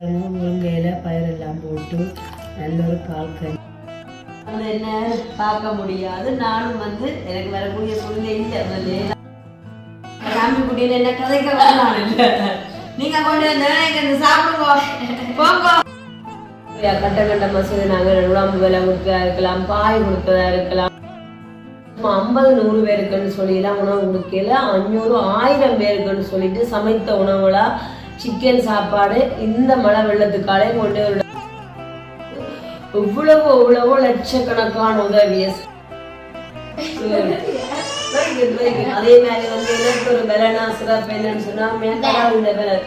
முருங்கையில் பயிரெல்லாம் போட்டு நல்ல ஒரு பால் கஞ்சி அது என்ன பார்க்க முடியாது. நானும் வந்து எனக்கு வரக்கூடிய சூழ்நிலை இல்லை முதல்ல காமி என்ன கதைக்க வரலாம்? இல்லை நீங்க கொண்டு வந்து எனக்கு சாப்பிடுங்க. போங்க. கட்ட கட்ட மசூதி நாங்கள் உடம்பு விலை கொடுக்கறதா இருக்கலாம் பாய் கொடுக்கறதா இருக்கலாம். ஐம்பது நூறு பேருக்குன்னு சொல்லிலாம் உணவு கொடுக்கல அஞ்சூறு ஆயிரம் பேருக்குன்னு சொல்லிட்டு சமைத்த உணவுலாம் சிக்கன் சாப்பாடு இந்த மழை வெள்ளத்துக்காலே கொண்டு வர எவ்வளவோ எவ்வளவோ லட்சக்கணக்கான உதவிய அதே மாதிரி வந்து எனக்கு ஒரு பலனா சிறப்பு என்னன்னு சொன்னா பலன்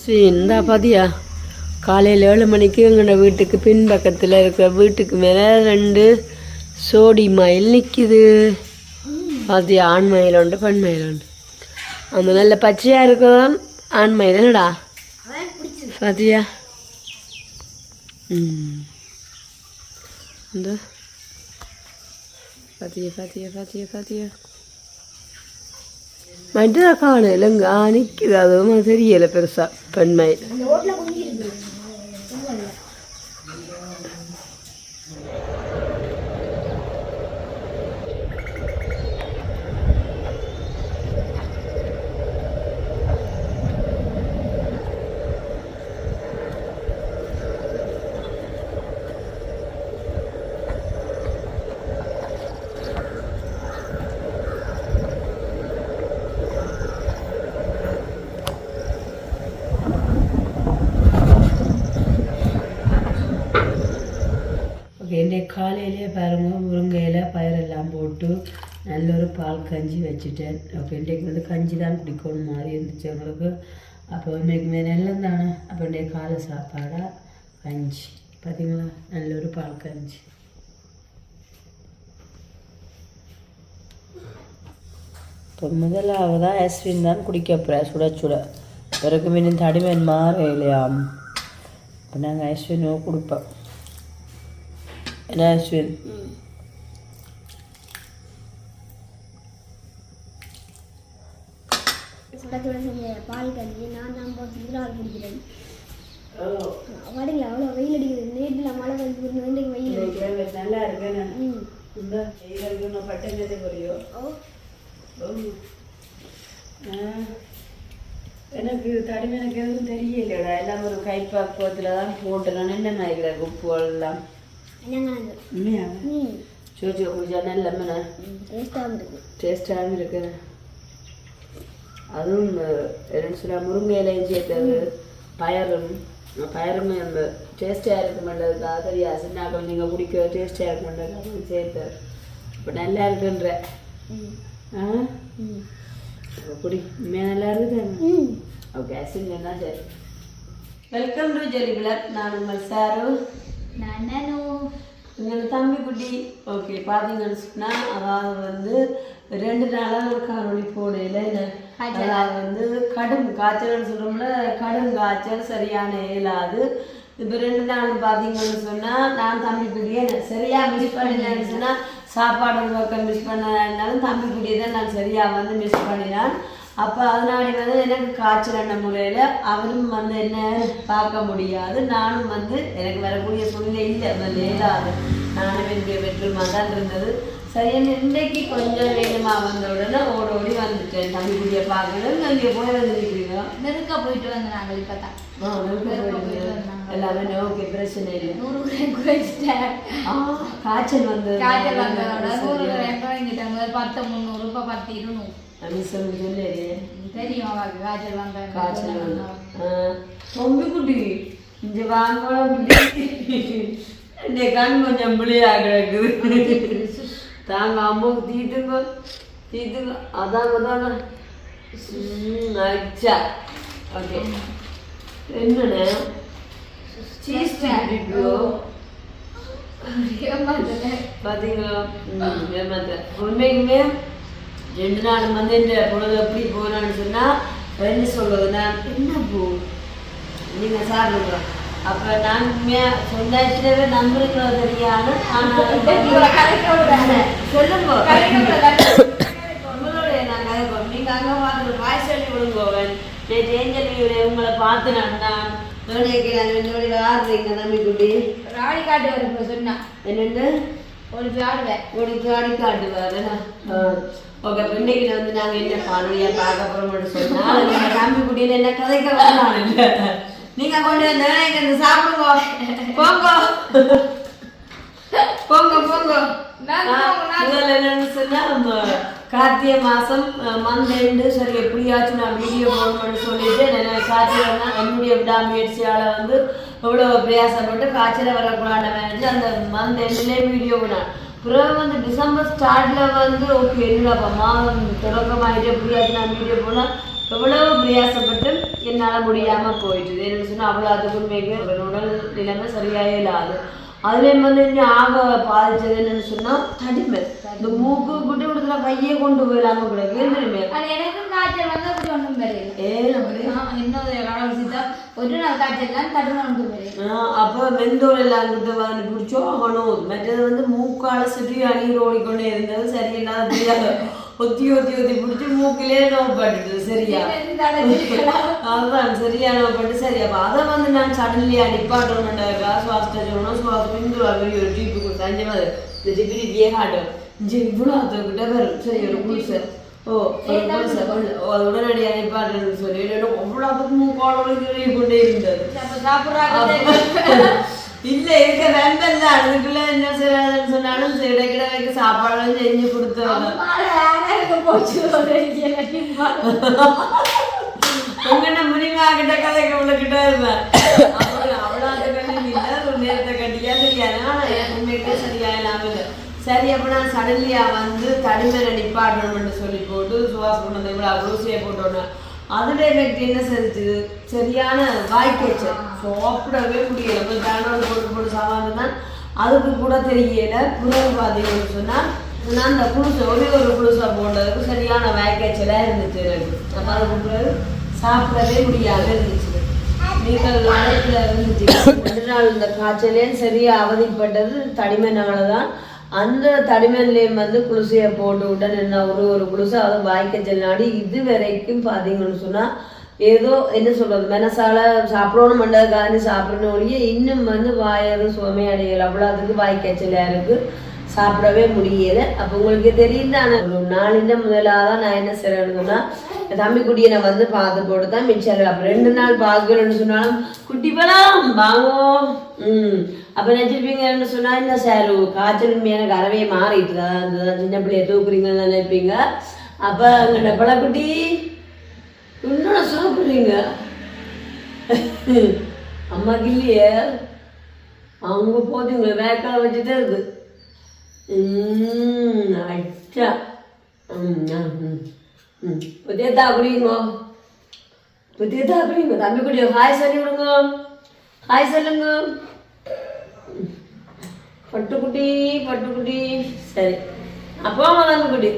சரி இந்தா பாத்தியா? காலையில் ஏழு மணிக்கு எங்களோட வீட்டுக்கு பின்பக்கத்தில் இருக்கிற வீட்டுக்கு மேலே ரெண்டு சோடி மயில் நிற்கிது பாத்தியா ஆண் மயில் உண்டு பெண் மயில் உண்டு. அந்த நல்ல பச்சையாக இருக்கிறதான் ஆண் மயில் என்னடா பாத்தியா ம். இந்த. பாத்தியா பாத்தியா பாத்தியா பாத்தியா மட்டதா காணும் இல்லைங்க ஆ நிற்கிது அதுவும் தெரியலை பெருசா பெண்மை ஓகே இந்த காலையிலே பாருங்கள் முருங்கையில் பயிரெல்லாம் போட்டு நல்ல ஒரு பால் கஞ்சி வச்சுட்டேன். அப்போ இன்றைக்கு வந்து கஞ்சி தான் குடிக்கணும் மாதிரி இருந்துச்சு எங்களுக்கு. அப்போ இன்னைக்கு மே நல்லம் தானே? அப்போ இன்றைக்கு காலை சாப்பாடாக கஞ்சி. பார்த்தீங்களா நல்ல ஒரு பால் கஞ்சி. இப்போ முதலாவதாக அஸ்வின் தான் குடிக்க போகிறேன் சுட சுட. பிறகு மீன் தடிமன் மாற இல்லையாம். இப்போ நாங்கள் அஸ்வினோ கொடுப்போம். செஞ்ச பால் கஞ்சி நான் தான் போட்டு முதலாவது குடிக்கிறேன் வரீங்களா அவ்வளோ வெயில் அடிக்குது. நேற்றுல மழை வந்து இன்றைக்கு வெயில் அடிக்குது. நல்லா இருக்கேன் நான் புரியோ ஓ. எனக்கு தடிமை எனக்கு எதுவும் தெரியலடா எல்லாம் ஒரு கைப்பக்குவத்தில் தான் போட்டு நான் என்ன நினைக்கிறேன் உப்புகள் எல்லாம்? ம் சோச்சு குடிச்சா நல்ல இருக்கு டேஸ்டாகவும் இருக்கு அதுவும் என்னன்னு சொல்ல முருங்கை இலையும் சேர்த்தது பயரும் பயரும் அந்த டேஸ்டாக இருக்க மாட்டதுக்காக சரியா சின்ன நீங்கள் குடிக்க டேஸ்டாக இருக்க மாட்டதுக்காக சேர்த்து இப்போ நல்லா இருக்குன்ற ஆ குடி உண்மையாக நல்லா இருக்குது ஓகே அசிங்கன்னா சரி வெல்கம் டு ஜெலி பிளாக் நான் உங்கள் சாரு நானு எங்களோட தம்பி குட்டி ஓகே பார்த்தீங்கன்னு சொன்னால் அதாவது வந்து ரெண்டு நாளாக ஒரு காணொளி போடையில அதாவது வந்து கடும் காய்ச்சல்னு சொல்கிறோம்ல கடும் காய்ச்சல் சரியான இயலாது இப்போ ரெண்டு நாள் பார்த்தீங்கன்னு சொன்னால் நான் தம்பி குட்டியை சரியாக மிஸ் பண்ணினேன்னு சொன்னால் சாப்பாடு பக்கம் மிஸ் பண்ணனாலும் தம்பி குட்டியை தான் நான் சரியாக வந்து மிஸ் பண்ணினான். அப்போ அதனாடி வந்து எனக்கு காய்ச்சல் எண்ண முறையில் அவரும் வந்து என்ன பார்க்க முடியாது. நானும் வந்து எனக்கு வரக்கூடிய சூழ்நிலை இல்லை. முதல்ல இல்லாது நானும் என்னுடைய பெட்ரூமாக தான் இருந்தது. சரி இன்றைக்கு கொஞ்சம் வேணுமா வந்த உடனே ஓடி ஓடி வந்துட்டேன். தம்பி குட்டியை பார்க்கணும் அங்கே போய் வந்து நிற்கிறீங்களா நெருக்க போயிட்டு வந்து நாங்கள் இப்போ தான். எல்லாமே ஓகே பிரச்சனை இல்லை. நூறு கிராம் குறைச்சிட்டேன். காய்ச்சல் வந்தது காய்ச்சல் வந்ததோட நூறு கிராம் குறைஞ்சிட்டேன் முதல் பத்து முந்நூறு இப்போ பத்து இருநூறு. மிஸ் சொல்லி தெரியும் காய்ச்சல் வந்த காய்ச்சல் வந்து தொம்பி குட்டி இங்க வாங்க இந்த கண் கொஞ்சம் புளியா கிடக்குது தாங்க அம்மாவுக்கு தீட்டுங்க தீட்டுங்க அதாங்க தாங்க அச்சா ஓகே என்னண்ணே சீஸ் பிடிப்பியோ பார்த்தீங்களா ஏமாத்த உண்மைக்குமே ரெண்டு நாள் வந்து இந்த பொழுது எப்படி போனான்னு சொன்னால் சொல்றது நான் என்ன போ? நீங்கள் சாப்பிடுங்க அப்போ நான் உண்மையாக சொன்னாச்சுவே நம்புறீங்களோ தெரியாது. சொல்லுங்க. உங்களுடைய நான் கதை நீங்கள் அங்கே பார்த்து வாய் சொல்லி சொல்லுங்க நேற்று ஏஞ்சல் வியூவில் உங்களை பார்த்து நான் நான் என்னோட ஆடுறீங்க தம்பி குட்டி ராணி காட்டு வர சொன்னா. என்னென்னு ஒரு காடி காட்டுவாரு ஓகே இன்னைக்கு வந்து நாங்கள் என்ன காணொலியா பார்க்க போகிறோம்னு சொன்னால் நம்ம தம்பி குட்டியில் என்ன கதைக்க வரலாம் இல்லை. நீங்கள் கொண்டு வந்து இருந்து சாப்பிடுங்க. போங்க. போங்க போங்க. முதல்ல என்னன்னு சொன்னா கார்த்திகை மாதம் மந்த் எண்டு சரி எப்படியாச்சும் நான் வீடியோ போடணும்னு சொல்லிட்டு நான் காய்ச்சல் என்னுடைய விடாமுயற்சியால வந்து எவ்வளோ பிரயாசப்பட்டு காய்ச்சல வரக்கூடாது நினச்சி அந்த மந்த் எண்ட்லேயே வீடியோ போனேன் பிறகு வந்து டிசம்பர் ஸ்டார்டில் வந்து ஓகே என்னடாப்பா மாதம் தொடக்கமாகிட்டு எப்படியாச்சும் நான் வீடியோ போனால் எவ்வளவு பிரயாசப்பட்டு என்னால் முடியாமல் போயிட்டுது. என்னன்னு சொன்னால் அவ்வளோ அதுக்கு உடல் நிலைமை சரியாகவே இல்லாது. அதுலேயும் வந்து இன்னும் ஆக பாதிச்சது என்னன்னு சொன்னால் தடிமை இந்த மூக்கு குட்டி விடுதல கையே கொண்டு கிடக்கு ஏன் தெரியுமே? அது எனக்கும் காய்ச்சல் வந்து அப்படி என்னது கடவுள் சீதா ஒரு நாள் காய்ச்சல் தான் கடுமை ஒன்றும் பெரியல ஆஹ் அப்போ வெந்தோல் எல்லாம் கிட்ட வந்து பிடிச்சோ ஆகணும் மற்றது வந்து மூக்கால சுற்றி அணியில் ஓடிக்கொண்டே இருந்தது சரியில்லாத தெரியாது. ஒத்தி ஒத்தி ஒத்தி பிடிச்சி மூக்கிலே நோப்பட்டுது சரியா? அதுதான் சரியா நோப்பட்டு சரி அப்போ அதை வந்து நான் சடன்லியா நிப்பாட்டணும்னாக்கா சுவாசத்தை சொல்லணும் சுவாசம் இந்து வெளியே ஒரு டீப்பு கொடுத்தா அஞ்சு மாதிரி இந்த டிபி டிபியே காட்டும் இஞ்சி இவ்வளோ அதுக்கிட்ட வரும் சரி ஒரு குளிசை ஓ ஒரு குளிசை ஓ அது உடனடியாக நிப்பாட்டணும்னு சொல்லி அவ்வளோ அதுக்கு கொண்டே இருந்தது. இல்ல இருக்க வெம்பல் தான் அதுக்குள்ள என்ன செய்யறதுன்னு சொன்னாலும் சரி, இடைக்கிட வைக்க சாப்பாடுலாம் செஞ்சு கொடுத்தவங்க போச்சு உங்கள்கிட்ட முடிவா கிட்ட உள்ள இருப்பேன் அப்புறம் அவ்வளோ அந்த கண்ணி இல்லை ஒரு நேரத்தை கட்டியா தெரியாது ஆனால் எனக்கு உண்மைக்கே சரியா இல்லாமல் இல்லை சரி அப்போ நான் சடன்லியா வந்து தடிமேல நிப்பாட்டணும்னு சொல்லி போட்டு சுவாச கொண்டு இவ்வளோ அவ்வளோசியை போட்டோன்னே அதில் எனக்கு என்ன செஞ்சு சரியான வாய்க்கேச்சல் சாப்பிடவே முடியல. இப்போ பேனோடு போட்டு போட்டு சாப்பிட்டு அதுக்கு கூட தெரியல. புறவு பார்த்தீங்கன்னு சொன்னால் நான் அந்த புதுசை ஒரே ஒரு புதுசாக போட்டதுக்கு சரியான வாய்க்காய்ச்சலாக இருந்துச்சு. எனக்கு அப்போ அதுக்கு பிறகு சாப்பிடவே முடியாம இருந்துச்சு. நீங்கள் வாரத்தில் இருந்துச்சு. ரெண்டு நாள் இந்த காய்ச்சலே சரியாக அவதிப்பட்டது தடிமனால தான் அந்த தடிமன்லேயும் வந்து குளிசையை போட்டு விட்டு என்ன ஒரு ஒரு குளிசை அதை வாய்க்க செல்லாடி இது வரைக்கும் பார்த்தீங்கன்னு சொன்னால் ஏதோ என்ன சொல்றது மனசால சாப்பிடணும் மண்டதுக்காக சாப்பிடணும் ஒழிய இன்னும் வந்து வாயது சுவமே அவ்வளோ அதுக்கு வாய்க்கச்சலாக இருக்கு. சாப்பிடவே முடியல. அப்போ உங்களுக்கு தெரியுது ஆனால் ஒரு நாளின் முதலாக நான் என்ன செய்யறேன்னா தம்பி குட்டியை நான் வந்து பார்த்து போட்டு தான் மிச்சம் அப்போ ரெண்டு நாள் பார்க்கலன்னு சொன்னாலும் குட்டி பழம் வாங்கோ. ம். அப்போ நினச்சிருப்பீங்கன்னு சொன்னால் இந்த சார் காய்ச்சல் உண்மையான அறவே மாறிட்டு தான் சின்ன பிள்ளைய தூக்குறீங்கன்னு நினைப்பீங்க. அப்போ அங்கே பழக்குட்டி இன்னொன்று சாப்பிட்றீங்க அம்மாக்கு இல்லையே. அவங்க போதுங்க வேக்கால வச்சுட்டே இருக்கு. ம், அச்சா ம், ஆ, ம், ம். புதிய தாக்குறீங்க புதிய தாக்குறீங்க தம்பி குடியோ ஹாய் சொல்லி விடுங்க ஹாய் சொல்லுங்க பட்டுக்குட்டி பட்டுக்குட்டி சரி அப்போ தம்பி குட்டி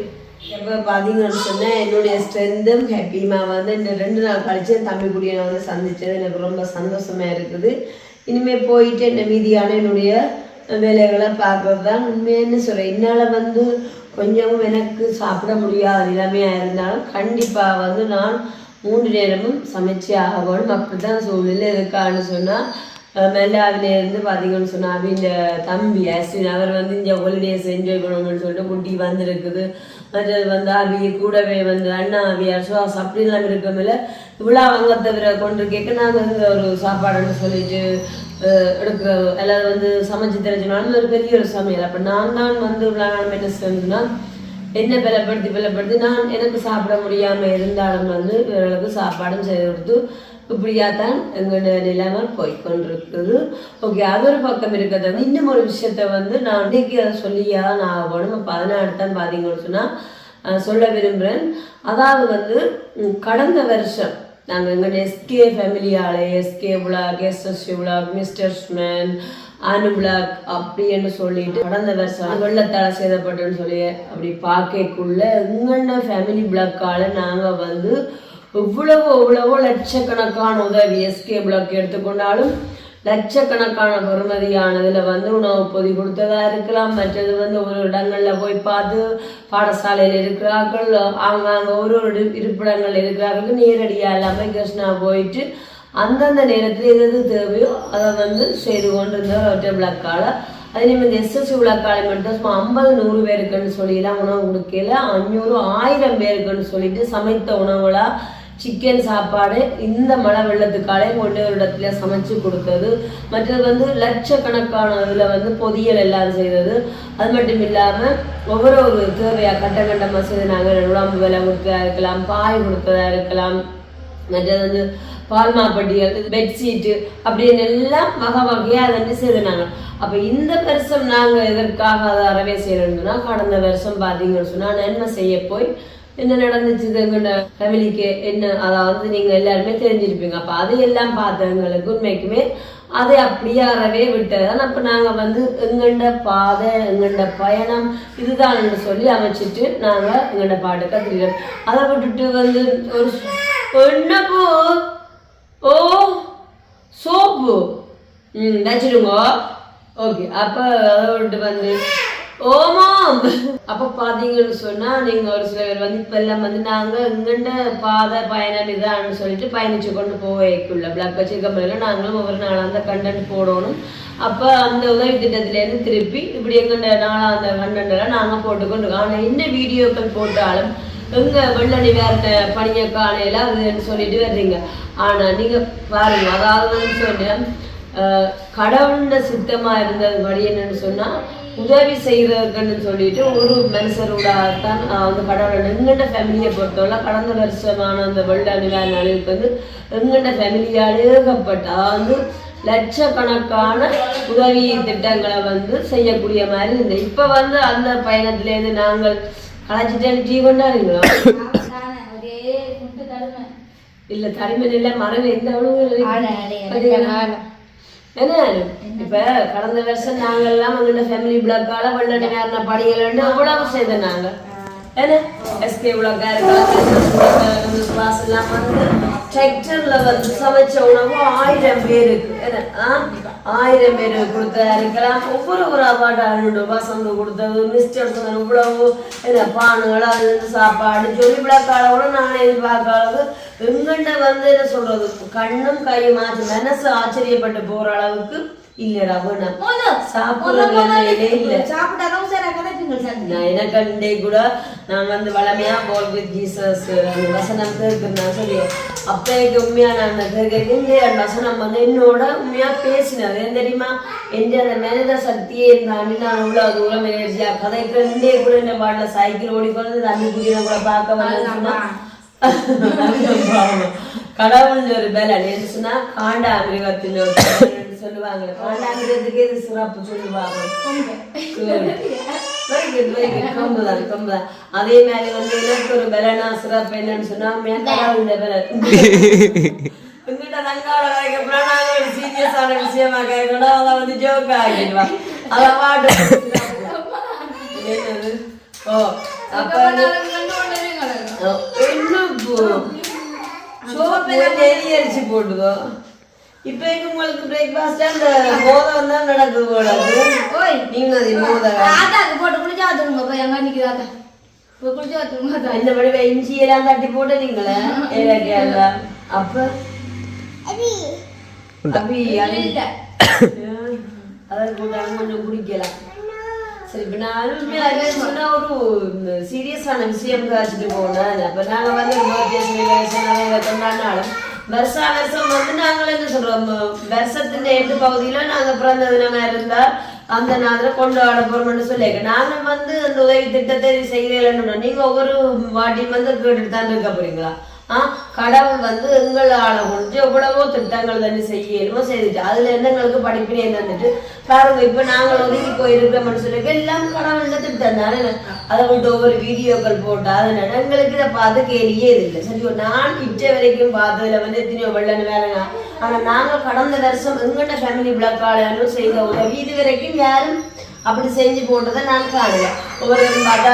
எப்போ பார்த்தீங்கன்னு சொன்னேன் என்னுடைய ஸ்ட்ரென்த்தும் ஹாப்பியுமா வந்து இந்த ரெண்டு நாள் கழிச்சு என் தம்பி குடியை நான் வந்து சந்தித்தது எனக்கு ரொம்ப சந்தோஷமாக இருக்குது. இனிமேல் போயிட்டு என்ன மீதியான என்னுடைய வேலைகளை பார்க்கறது தான் உண்மையான சொல்கிறேன் என்னால் வந்து கொஞ்சமும் எனக்கு சாப்பிட முடியாத நிலைமையாக இருந்தாலும் கண்டிப்பாக வந்து நான் மூன்று நேரமும் சமைச்சு ஆகணும். அப்படி தான் சூழ்நிலை இருக்கான்னு சொன்னால் மெல்லாவிலேருந்து பார்த்தீங்கன்னு சொன்னால் அவங்க தம்பி அஸ்வின் அவர் வந்து இங்கே ஹாலிடேஸ் என்ஜாய் பண்ணணும்னு சொல்லிட்டு குட்டி வந்திருக்குது. மற்றது வந்து அவி கூடவே வந்து அண்ணா அவியார் அசுவாஸ் அப்படிலாம் இருக்கமில்ல இவ்வளோ அவங்க தவிர கொண்டு கேட்க நாங்கள் ஒரு சாப்பாடுன்னு சொல்லிட்டு எடுக்கிற எல்லாரும் வந்து சமைச்சு தெரிஞ்சுனாலும் ஒரு பெரிய ஒரு சமையல். அப்போ நான் தான் வந்து இவ்வளோ என்ன என்ன பலப்படுத்தி பலப்படுத்தி நான் எனக்கு சாப்பிட முடியாமல் இருந்தாலும் வந்து இவர்களுக்கு சாப்பாடும் செய்து கொடுத்து இப்படியாத்தான் எங்களுடைய நிலைமை போய்கொண்டிருக்குது ஓகே அது ஒரு பக்கம் இருக்கிறது. வந்து இன்னும் ஒரு விஷயத்த வந்து நான் இன்னைக்கு அதை சொல்லியா நான் ஆகணும் பதினாறு தான் பார்த்தீங்கன்னு சொன்னால் சொல்ல விரும்புகிறேன் அதாவது வந்து கடந்த வருஷம் நாங்கள் எங்கள்கிட்ட SK ஃபேமிலியால் SK vlog SSC vlog mister ஸ்மேன் Anu vlog அப்படின்னு சொல்லிட்டு கடந்த வருஷம் வெள்ளத்தால சேதப்பட்டுன்னு சொல்லி அப்படி பார்க்கக்குள்ள எங்களோட ஃபேமிலி பிளாக்கால நாங்கள் வந்து எவ்வளவோ எவ்வளவோ லட்சக்கணக்கான உதவி எஸ்கே பிளாக் எடுத்துக்கொண்டாலும் லட்சக்கணக்கான பெறுமதியானதுல வந்து உணவு பொதி கொடுத்ததா இருக்கலாம். மற்றது வந்து ஒரு இடங்கள்ல போய் பார்த்து பாடசாலையில் இருக்கிறார்கள். அவங்க அங்க ஒரு ஒரு இருப்பிடங்கள் இருக்கிறார்கள். நேரடியா எல்லாமே கிருஷ்ணா போயிட்டு அந்தந்த நேரத்தில் எது எது தேவையோ அதை வந்து செய்து கொண்டு ஒற்றை விளக்கால. அதே மாதிரி இந்த எஸ்எஸ்சி விளக்காலை மட்டும் ஐம்பது நூறு பேருக்குன்னு சொல்லிலாம் உணவு கொடுக்கல அஞ்சூறு ஆயிரம் பேருக்குன்னு சொல்லிட்டு சமைத்த உணவுகளா சிக்கன் சாப்பாடு இந்த மழை வெள்ளத்துக்காலே கொண்டு ஒரு இடத்துல சமைச்சு கொடுத்தது மற்றது வந்து லட்சக்கணக்கான இதில் வந்து பொதியல் எல்லாம் செய்தது. அது மட்டும் இல்லாமல் ஒவ்வொரு ஒரு தேவையாக கட்ட கட்டமாக செய்து நாங்கள் உடம்பு விலை கொடுத்ததா இருக்கலாம் பாய் கொடுத்ததா இருக்கலாம். மற்றது வந்து பால்மாப்பட்டிகள் பெட்ஷீட்டு அப்படின்னு எல்லாம் வகை வகையாக அதை வந்து செய்தாங்க அப்போ இந்த வருஷம் நாங்கள் எதற்காக அதை அறவே செய்யணும்னா கடந்த வருஷம் பார்த்தீங்கன்னு சொன்னால் நன்மை செய்ய போய் என்ன நடந்துச்சு எங்களோட ஃபேமிலிக்கு என்ன? அதாவது நீங்கள் எல்லாருமே தெரிஞ்சிருப்பீங்க. அப்போ அது எல்லாம் பார்த்தவங்களுக்கு உண்மைக்குமே அதை அப்படியே அறவே விட்டதான் அப்போ நாங்கள் வந்து எங்கண்ட பாதை எங்கண்ட பயணம் இதுதான் சொல்லி அமைச்சிட்டு நாங்கள் எங்கண்ட பாட்டு கற்றுக்கிறோம் அதை விட்டுட்டு வந்து ஒரு என்ன ஓ சோப்பு. ம் வச்சிடுங்க. ஓகே அப்போ அதை விட்டு வந்து ஓமாம் அப்ப பாத்தீங்கன்னு சொன்னா நீங்க ஒரு சில பேர் வந்து இப்ப எல்லாம் வந்து நாங்க இங்கண்ட பாதை பயணம் இதான்னு சொல்லிட்டு பயணிச்சு கொண்டு போவேக்குள்ள. பிளாக் வச்சிருக்க நாங்களும் ஒவ்வொரு நாளும் அந்த கண்டென்ட் போடணும். அப்ப அந்த உதவி திட்டத்திலேருந்து திருப்பி இப்படி எங்கண்ட நாளாக அந்த கண்டென்ட்டெல்லாம் நாங்க போட்டுக்கொண்டு ஆனால் என்ன வீடியோக்கள் போட்டாலும் எங்க வெள்ள வேற பணிய காலையில அதுன்னு சொல்லிட்டு வர்றீங்க. ஆனா நீங்க பாருங்க அதாவது சொன்ன சொன்னேன் அஹ், சித்தமா இருந்தது படி என்னன்னு சொன்னா உதவி செய்யறதுக்குன்னு சொல்லிட்டு ஒரு மனுஷரோடாகத்தான் வந்து கடவுளோட எங்கண்ட ஃபேமிலியை பொறுத்தவரை கடந்த வருஷமான அந்த வெள்ள நிவாரண நாளுக்கு வந்து எங்கண்ட ஃபேமிலியால் ஏகப்பட்ட அதாவது லட்சக்கணக்கான உதவி திட்டங்களை வந்து செய்யக்கூடிய மாதிரி இருந்தது. இப்போ வந்து அந்த பயணத்திலேருந்து நாங்கள் கலாச்சிட்டு முட்டு தடுமை. இல்ல தனிமை இல்ல மரம் எந்த அளவு ஆட, ஆட, எனக்கு என்ன இப்ப கடந்த வருஷம் நாங்கெல்லாம் எங்க ஃபேமிலி பிளாக்கால வெள்ள நேரண படிகள் அவ்வளவு செய்தோம் நாங்க என்ன எஸ்கே விளக்கா இருக்கலாம் கிளாஸ் எல்லாம் வந்து டிராக்டர்ல வந்து சமைச்ச உணவு ஆயிரம் பேருக்கு என்ன ஆ? ஆயிரம் பேர் கொடுத்ததா இருக்கலாம். ஒவ்வொரு ஒரு அவார்டு அறுநூறு வசந்து கொடுத்தது மிஸ்டர் சொன்ன இவ்வளவு. என்ன பானுகள் அது இது சாப்பாடு சொல்லி விளக்கால கூட நான் எதிர்பார்க்க அளவு எங்கிட்ட வந்து என்ன சொல்றது? கண்ணும் கையும் ஆச்சு. மனசு ஆச்சரியப்பட்டு போற அளவுக்கு இல்லடா வேணாம் சாப்பிடுற நிலையிலே இல்லை சாப்பிட்டாலும் சரி நான் எனக்கு அண்டே கூட நான் வந்து வளமையா போல் வித் ஜீசஸ் அந்த வசனம் கேட்கிறேன் சொல்லி அப்பேக்கு உண்மையா நான் கேட்கிறேன் இந்த வசனம் வந்து என்னோட உண்மையா பேசினது ஏன் தெரியுமா எந்த அந்த மனித சக்தியே இருந்தாண்டி நான் இவ்வளவு தூரம் எனர்ஜியா கதைக்கு இண்டே கூட இந்த பாட்டில் சைக்கிள் ஓடிக்கொண்டு தண்ணி குடியில கூட பார்க்க வந்ததுன்னா கடவுள் ஒரு பலன் என்ன சொன்னா காண்டாமிருகத்தின் ஒரு சொல்லுவாங்க காண்டாமிருகத்துக்கு இது சிறப்பு சொல்லுவாங்க? அதே மாதிரி வந்து எனக்கு ஒரு பலனா சிறப்பு என்னன்னு சொன்னா கடவுள் பலன் உங்ககிட்ட தங்காவோட கதைக்கு அப்புறம் நாங்க ஒரு சீரியஸான விஷயமா கேட்கணும் அதை வந்து ஜோக் ஆகிடுவா அதை பாட்டு என்னது? ஓ அப்ப வந்து ஓ, என்ன பூ சோப்பு நெறி அரிசி போட்டுதோ இப்ப எங்க உங்களுக்கு பிரேக்ஃபாஸ்ட் அந்த மோதம் தான் நடக்குது போல ஓய் நீங்க அது மோதம் ஆத்தாக்கு போட்டு குளிச்சா வச்சுருங்க போய் எங்க நிக்கிறாங்க போய் குளிச்சா வச்சுருங்க இந்த மாதிரி இஞ்சி எல்லாம் தட்டி போட்டு நீங்களே ஏலக்காய் அப்ப அபி அபி அதான் போட்டாலும் கொஞ்சம் குடிக்கலாம் சரி இப்ப நானுமே அதே சொன்னா ஒரு சீரியஸான விஷயம் காய்ச்சிட்டு போனேன் அப்ப நாங்க வந்து birthday கொண்டாடினாலும் வருஷா வருஷம் வந்து நாங்கள் என்ன சொல்றோம் வருஷத்தின் எட்டு பகுதியில நாங்க பிறந்த தினமா இருந்தா அந்த நாள்ல கொண்டாட போறோம்னு சொல்லியிருக்க நாங்க வந்து அந்த உதவி திட்டத்தை செய்யலன்னு நீங்க ஒவ்வொரு வாட்டியும் வந்து கேட்டுட்டு தான் இருக்க போறீங்களா கடவுள் வந்து எங்களால முடிஞ்சு எவ்வளவோ திட்டங்கள் தண்ணி செய்யணுமோ செய்துட்டு அதுல இருந்து எங்களுக்கு படிப்பினை தந்துட்டு பாருங்க இப்ப நாங்கள் ஒதுக்கி போயிருக்கிறோம்னு சொல்லி எல்லாம் கடவுள்ல திட்டம் தானே? அதை விட்டு ஒவ்வொரு வீடியோக்கள் போட்டா அதனால எங்களுக்கு இதை பார்த்து கேலியே இல்லை. சரி நான் இச்ச வரைக்கும் பார்த்ததுல வந்து எத்தனையோ வெள்ளன்னு வேலைங்க. ஆனா நாங்க கடந்த வருஷம் எங்கள்கிட்ட ஃபேமிலி பிளாக்காலும் செய்த உதவி இது வரைக்கும் யாரும் அப்படி செஞ்சு போட்டதை நான் காணல. ஒவ்வொரு பார்த்தா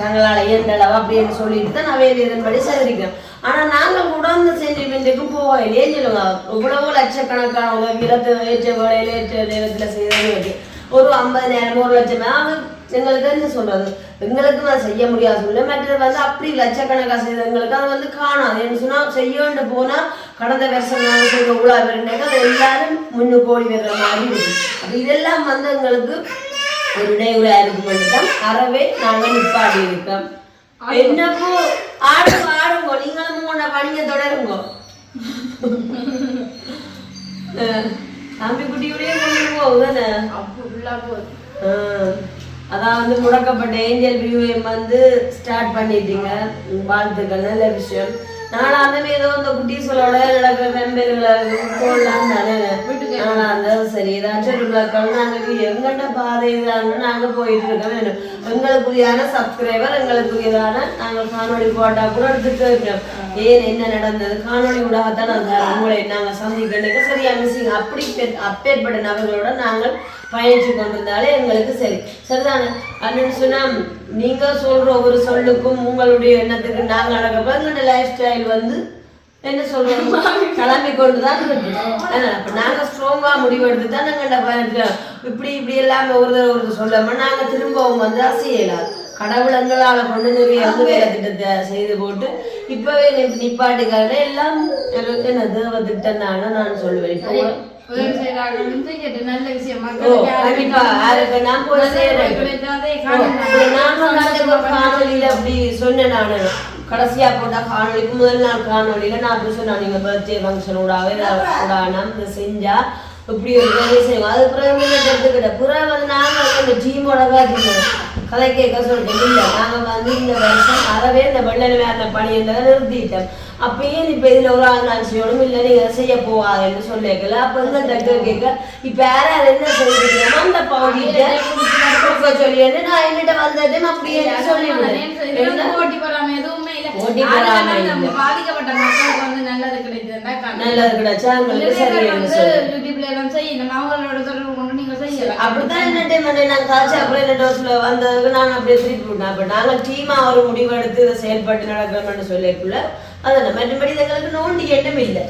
தங்களால் இயன்றளவு அப்படின்னு சொல்லிட்டு தான் நான் இதன்படி சேகரிக்கிறேன் ஆனா நாங்கள் கூட அந்த சென்டிமெண்ட்டுக்கும் போக போகலையே சொல்லுங்க இவ்வளவு லட்சக்கணக்கான உதவி ஏற்ற வேலையில ஏற்ற நேரத்துல செய்யறது ஒரு ஐம்பதாயிரம் ஒரு லட்சம் எங்களுக்கு என்ன சொல்றது? எங்களுக்கு நான் செய்ய முடியாது. சொல்ல மற்றது வந்து அப்படி லட்சக்கணக்காக செய்தவங்களுக்கு அது வந்து காணாது. என்ன சொன்னா செய்யண்டு போனா கடந்த வருஷம் நாங்கள் செய்த உலா வரண்டாக்க அது எல்லாரும் முன்னுக்கு ஓடி வர்ற மாதிரி இருக்கு. அப்ப இதெல்லாம் வந்து எங்களுக்கு ஒரு இடையூறா இருக்கும். தான் அறவே நாங்கள் நிப்பாடி இருக்கோம் என்னப்போ? ஆடுங்க ஆடுங்க நீங்களும் உங்களோட பணியை தொடருங்க. தம்பி குட்டியோடய கொண்டு போகுதானே அதான் வந்து முடக்கப்பட்ட ஏஞ்சல் வியூஎம் வந்து ஸ்டார்ட் பண்ணிட்டீங்க. வாழ்த்துக்கள் நல்ல விஷயம். நானும் அந்த மாதிரி ஏதோ இந்த குட்டீஸ்களோட நடக்கிற மெம்பர்களை போடலாம் தானே நானும் அந்த சரி ஏதாச்சும் ஒரு விளக்கம் நாங்கள் எங்கள்கிட்ட பாதை இதான்னு நாங்கள் போயிட்டு இருக்க வேணும் எங்களுக்குரியான சப்ஸ்கிரைபர் எங்களுக்குரியதான நாங்கள் காணொளி போட்டா கூட எடுத்துட்டு இருக்கிறோம் ஏன் என்ன நடந்தது காணொளி ஊடாகத்தான் அந்த உங்களை நாங்கள் சந்திக்கிறதுக்கு சரியா மிஸ்ஸிங் அப்படி அப்பேற்பட்ட நபர்களோட நாங்கள் பயணிச்சு கொண்டிருந்தாலே எங்களுக்கு சரி சரிதானே அப்படின்னு சொன்னா நீங்க சொல்ற ஒவ்வொரு சொல்லுக்கும் உங்களுடைய எண்ணத்துக்கு நாங்க நடக்கப்ப எங்களோட லைஃப் ஸ்டைல் வந்து என்ன சொல்றோம் கிளம்பி கொண்டு தான் நாங்க ஸ்ட்ராங்கா முடிவெடுத்து தான் நாங்க இப்படி இப்படி எல்லாமே ஒரு ஒரு சொல்லாம நாங்க திரும்பவும் வந்து அசையலாம் கடவுள் எங்களால கொண்டு நிறைய வந்து வேலை திட்டத்தை செய்து போட்டு இப்பவே நி- நிப்பாட்டுக்காக எல்லாம் என்ன தேவ திட்டம் தானே. நான் சொல்லுவேன் இப்போ அப்படி சொன்னேன் நானு. கடைசியா போட்ட காணொளிக்கு முதல் நாள் காணொளியில நான் அப்படி சொன்னேன் நீங்க பர்த்டே ஃபங்க்ஷன் விடாவே இதை செஞ்சா இப்படி ஒரு உதவி செய்வோம் அது பிறகு எடுத்துக்கிட்ட பிறகு வந்து நாங்க வந்து டீமோட காட்டினோம் கதை கேட்க சொல்லிட்டோம் இல்ல நாங்க வந்து இந்த வருஷம் அறவே இந்த வெள்ளன வேற பணியன்றதை நிறுத்திட்டோம். அப்பயே இப்ப இதுல ஒரு ஆள் நான் செய்யணும் இல்ல நீங்க அதை செய்ய போகாதுன்னு சொல்லிக்கல அப்ப இந்த டாக்டர் கேட்க இப்ப யாரும் என்ன சொல்லிருக்கோமோ அந்த பகுதியிட்ட கொடுக்க சொல்லி நான் என்னிட்ட வந்ததும் அப்படியே சொல்லிவிடுவேன் போட்டி போறாம எதுவுமே நம்ம இல்ல. பாதிக்கப்பட்ட மக்களுக்கு வந்து நல்லது கிடைக்குதுன்னா. நல்லது கிடைச்சா உங்களுக்கு நிறைய பேர் சரியான வந்து சொல்லு யூடியூப்ல எல்லாம் செய்யணும் அவங்களோட தொடர்பு கொண்டு நீங்க செய்யலாம் காய்ச்சி என்ன டோஸ்ல வந்ததுக்கு நாங்க அப்படியே திருப்பி விட்டோம் அப்ப நாங்க டீமா ஒரு முடிவெடுத்து இதை செயல்பட்டு நடக்கிறோம்னு சொல்லிக்குள்ள அதான் மற்றபடி எங்களுக்கு நோண்டி எண்ணம் இல்லை?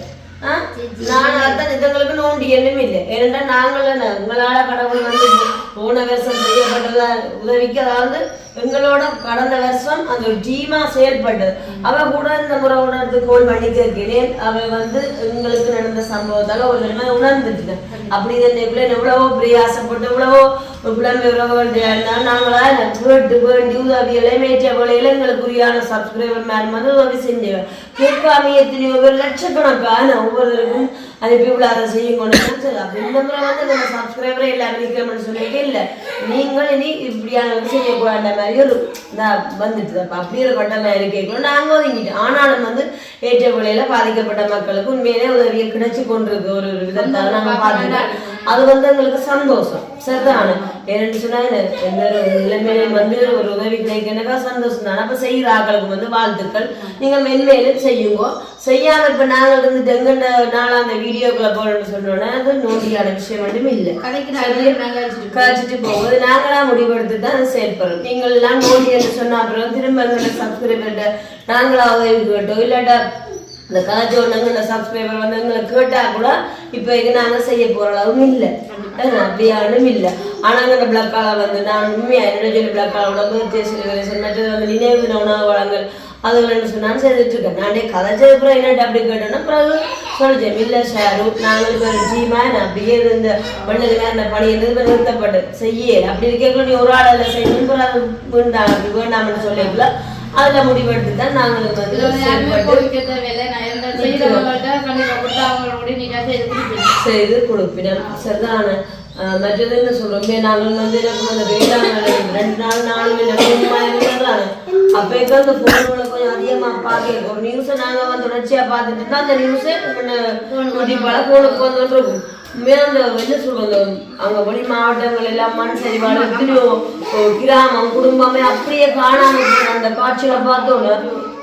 நான் அதான் இதுங்களுக்கு நோண்டி எண்ணம் இல்லை. ஏனென்றா நாங்கள் உங்களால கடவுள் வந்து போன வருஷம் செய்யப்பட்டதா உதவிக்கு அதாவது எங்களோட கடந்த வருஷம் அந்த ஒரு டீமா செயல்பட்டது. அவ கூட இந்த முறை உணர்ந்து கோல் பண்ணி கேட்கிறேன் அவ வந்து எங்களுக்கு நடந்த சம்பவத்தால ஒரு தடவை உணர்ந்துட்டு அப்படி இதற்குள்ள எவ்வளவோ பிரயாசப்பட்டு எவ்வளவோ புலம்பு உறவுகள் நாங்களா கேட்டு வேண்டி உதவிகளை மேற்ற வேலையில எங்களுக்குரியான சப்ஸ்கிரைபர் மேல் வந்து உதவி செஞ்சேன் கேட்காம எத்தனையோ பேர் லட்சக்கணக்கான ஒவ்வொருவருக்கும் அனுப்பி விழாத செய்யும் கொண்டு சரி, அப்ப இந்த முறை வந்து நம்ம சப்ஸ்கிரைபரே எல்லாம் நிற்கிறோம்னு சொல்லிட்டு இல்லை. நீங்கள் இனி இப்படியான செய்யக்கூடாத மாதிரி ஒரு இதா வந்துட்டு அப்ப அப்படி ஒரு கட்ட மாதிரி கேட்கணும் நாங்க ஒதுங்கிட்டோம். ஆனாலும் வந்து ஏற்ற விலையில பாதிக்கப்பட்ட மக்களுக்கு உண்மையிலே உதவியை கிடைச்சு கொண்டிருக்கு. ஒரு ஒரு விதத்தால நாங்க பார்த்துட்டோம் அது வந்து எங்களுக்கு சந்தோஷம். சரிதானே? ஏன்னு சொன்னா எந்த ஒரு நிலைமையிலும் வந்து ஒரு உதவி கிடைக்கிறதுக்கா சந்தோஷம் தானே. அப்ப செய்யற ஆட்களுக்கு வந்து வாழ்த்துக்கள். நீங்க மென்மேலும் செய்யுங்க. செய்யாம இப்ப நாங்கள் இருந்துட்டு எங்கண்ட நாளா அந்த வீடியோக்குள்ள போறோம்னு சொன்னோன்னா அது நோண்டியான விஷயம் மட்டும் இல்லை. காய்ச்சிட்டு போகும்போது நாங்களா முடிவெடுத்து தான் செயல்படுறோம் நீங்கள் எல்லாம் நோண்டி என்று சொன்ன அப்புறம் திரும்ப எங்களை சப்ஸ்கிரைபர்கிட்ட நாங்களா உதவி கேட்டோம் இல்லாட்டா இந்த காய்ச்சி ஒன்றுங்க சப்ஸ்கிரைபர் வந்து எங்களை கேட்டா கூட இப்போ இது நாங்க செய்ய போற அளவும் இல்லை. அப்படியானும் இல்லை. ஆனா அந்த பிளக்கால வந்து நான் உண்மையா என்ன சொல்லி பிளக்காலோட பர்த்டே செலிபிரேஷன் மற்றது வந்து நினைவு உணவு வழங்கல் அதுகள் சொன்னாலும் செய்துட்டு இருக்கேன் நானே கதைச்சது அப்புறம் என்னட்டு அப்படி கேட்டோன்னா பிறகு சொல்லிச்சேன் இல்ல ஷாரு நாங்கள் இப்போ ஜீமா நான் அப்படியே இந்த பண்ணது வேற பணி இருந்தது நிறுத்தப்பட்டு செய்யல அப்படி இருக்கக்குள்ள நீ ஒரு ஆள் அதில் செய்யணும் பிறகு அது வேண்டாம் அப்படி வேண்டாம்னு சொல்லிக்கல அதுல முடிவெடுத்து தான் நாங்களுக்கு வந்து செய்து கொடுப்பினோம் சரிதான? மற்றது என்ன சொல்றோம்? நாங்கள் வந்து எனக்கு அந்த வேளாண் ரெண்டு நாள் நாலு இருந்தாங்க அப்போ அந்த போனோட கொஞ்சம் அதிகமா பார்க்க ஒரு நியூஸை நாங்க வந்து தொடர்ச்சியா பார்த்துட்டு இருந்தா அந்த நியூஸே கண்டிப்பாக போனுக்கு வந்துட்டு இருக்கும். அந்த என்ன சொல்றது? அங்க வெளி மாவட்டங்கள் எல்லாம் மண் சரிவாடு எத்தனையோ கிராமம் குடும்பமே அப்படியே காணாம அந்த காட்சிகளை பார்த்தோன்னு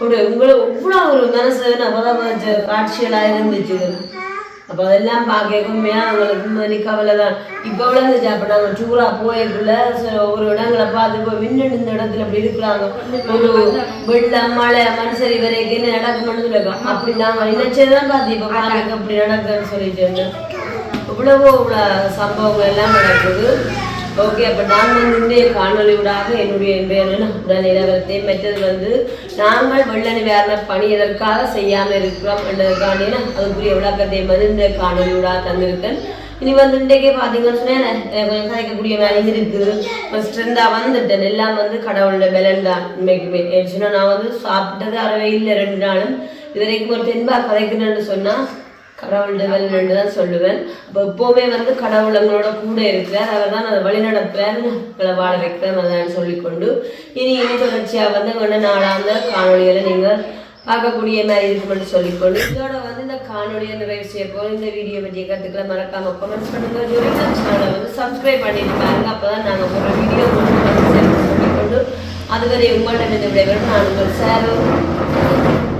ஒரு உங்களை இவ்வளவு ஒரு மனசு நபதம் காட்சிகளா இருந்துச்சு. அப்போ அதெல்லாம் பார்க்க அவங்களுக்கு மணி கவலை தான். இப்போ விழுந்துச்சு அப்போ நாங்கள் டூரா போயக்குள்ள ஒரு இடங்களை பார்த்து போய் மின்னல் இந்த இடத்துல அப்படி இருக்கிறாங்க. ஒரு வெள்ளம் மழை மனுஷரி வரைக்கும் என்ன நடக்கும்னு அப்படி நாங்கள் நினைச்சதான் பார்த்து இப்போ பாருங்க அப்படி நடக்குதுன்னு சொல்லிட்டு. இருந்தேன் இவ்வளவோ இவ்வளோ சம்பவங்கள் எல்லாம் நடக்குது. ஓகே அப்போ நான் வந்து இன்றைய காணொலி ஊடாக என்னுடைய பேர் உடல் நிலவரத்தை மற்றது வந்து நாங்கள் வெள்ள நிவாரண பணி எதற்காக செய்யாமல் இருக்கிறோம் என்றதுக்காண்டினா அதுக்குரிய விளக்கத்தை வந்து இந்த காணொலி ஊடாக தந்திருக்கேன். இனி வந்து இன்றைக்கே பார்த்தீங்கன்னு சொன்னா எனக்கு கொஞ்சம் வேலை இருக்குது? ஸ்ட்ரென்த்தாக வந்துட்டேன். எல்லாம் வந்து கடவுளோட பலன் தான் இன்றைக்குமே ஏன்னு நான் வந்து சாப்பிட்டது அறவே இல்லை ரெண்டு நாளும். இது வரைக்கும் ஒரு தென்பா கதைக்குன்னு சொன்னால் கடவுள் டெவலப்மெண்ட் தான் சொல்லுவேன். அப்போ எப்போவுமே வந்து கடவுள் எங்களோட கூட இருக்கிறார். அவர் தான் அதை வழி நடத்துறாரு எங்களை வாழ வைக்கிறார் அதான் சொல்லிக்கொண்டு. இனி இனி தொடர்ச்சியாக வந்து எங்களோட நாளாந்த காணொலிகளை நீங்கள் பார்க்கக்கூடிய மாதிரி இருக்கும்னு சொல்லிக்கொண்டு. இதோட வந்து இந்த காணொலியை நிறைவு செய்ய போகிறோம் இந்த வீடியோ பற்றிய கருத்துக்களை மறக்காம கமெண்ட்ஸ் பண்ணுங்க. ஜோதிடர் சேனலை வந்து சப்ஸ்கிரைப் பண்ணிட்டு பாருங்க. அப்போ தான் நாங்கள் போகிற வீடியோ சொல்லிக்கொண்டு. அதுவரை உங்கள்கிட்ட இந்த விடைபெறும். நான் உங்கள் சேரும்